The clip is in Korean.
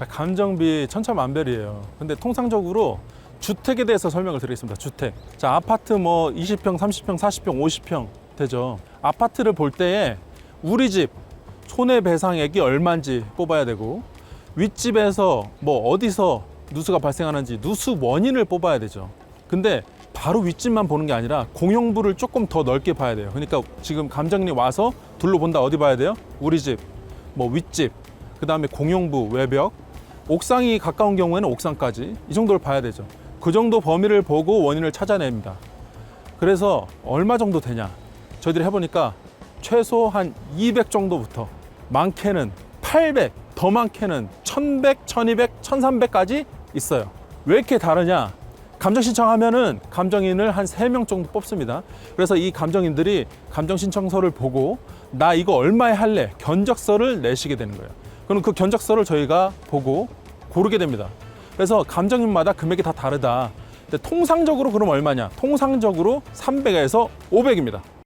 자, 감정비 천차만별이에요. 근데 통상적으로 주택에 대해서 설명을 드리겠습니다. 주택. 자, 아파트 뭐 20평, 30평, 40평, 50평 되죠. 아파트를 볼 때에 우리 집 손해배상액이 얼마인지 뽑아야 되고 윗집에서 뭐 어디서 누수가 발생하는지 누수 원인을 뽑아야 되죠. 근데 바로 윗집만 보는 게 아니라 공용부를 조금 더 넓게 봐야 돼요. 그러니까 지금 감정이 와서 둘러본다 어디 봐야 돼요? 우리 집, 뭐 윗집, 그 다음에 공용부, 외벽, 옥상이 가까운 경우에는 옥상까지 이 정도를 봐야 되죠. 그 정도 범위를 보고 원인을 찾아냅니다. 그래서 얼마 정도 되냐? 저희들이 해보니까 최소 한 200 정도부터 많게는 800, 더 많게는 1100, 1200, 1300까지 있어요. 왜 이렇게 다르냐? 감정 신청하면은 감정인을 한 3명 정도 뽑습니다. 그래서 이 감정인들이 감정 신청서를 보고 나 이거 얼마에 할래? 견적서를 내시게 되는 거예요. 그럼 그 견적서를 저희가 보고 고르게 됩니다. 그래서 감정인마다 금액이 다 다르다. 근데 통상적으로 그럼 얼마냐? 통상적으로 300에서 500입니다.